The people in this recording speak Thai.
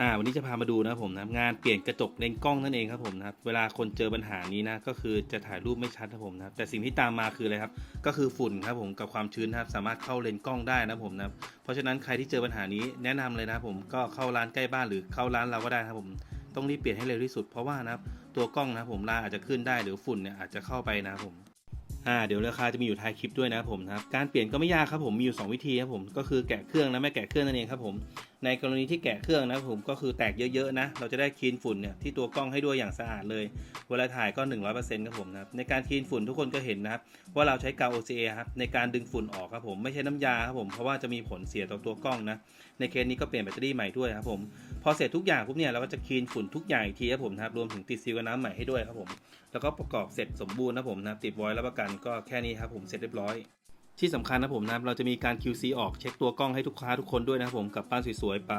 อ่าวันนี้จะพามาดูนะครับผมนะงานเปลี่ยนกระจกเลนกล้องนั่นเองครับผมนะครับเวลาคนเจอปัญหานี้นะก็คือจะถ่ายรูปไม่ชัดครับผมนะครับแต่สิ่งที่ตามมาคืออะไรครับก็คือฝุ่นครับผมกับความชื้นนะครับสามารถเข้าเลนกล้องได้นะครับผมนะครับเพราะฉะนั้นใครที่เจอปัญหานี้แนะนำเลยนะครับผมก็เข้าร้านใกล้บ้านหรือเข้าร้านเราก็ได้ครับผมต้องรีบเปลี่ยนให้เร็วที่สุดเพราะว่านะครับตัวกล้องนะครับผมลาอาจจะขึ้นได้หรือฝุ่นเนี่ยอาจจะเข้าไปนะครับผมอ่าเดี๋ยวราคาจะมีอยู่ท้ายคลิปด้วยนะครับผมนะครับการเปลี่ยนก็ไม่ยากครับผมมีอยู่ 2 วิธีครับผมก็คือแกะเครื่องนะไม่แกะเครื่องนั่นเองครับผมในกรณีที่แกะเครื่องนะครับผมก็คือแตกเยอะๆนะ เราจะได้คลีนฝุ่นเนี่ยที่ตัวกล้องให้ด้วยอย่างสะอาดเลย เวลาถ่ายก็ 100%ครับผมนะครับในการคลีนฝุ่นทุกคนก็เห็นนะครับว่าเราใช้กาว OCA ครับในการดึงฝุ่นออกครับผมไม่ใช่น้ำยาครับผมเพราะว่าจะมีผลเสียต่อตัวกล้องนะในเคสนี้ก็เปลี่ยนแบตเตอรี่ใหม่ด้วยครับผมพอเสร็จทุกอย่างปุ๊บเนี่ยเราก็จะคลีนฝุ่นทุกอย่างอีกทีครับผมนะครับรวมถึงติดซีลกับน้ำใหม่ให้ด้วยครับผมแล้วก็ประกอบเสร็จสมบูรณ์นะผมนะติดไวอยรับประกันก็แค่นี้ครับผมเสร็จเรียบร้อย ที่สำคัญนะผมนะเราจะมีการ QC ออกเช็คตัวกล้องให้ทุกค้าทุกคนด้วยนะครับผมกลับบ้านสวยๆไป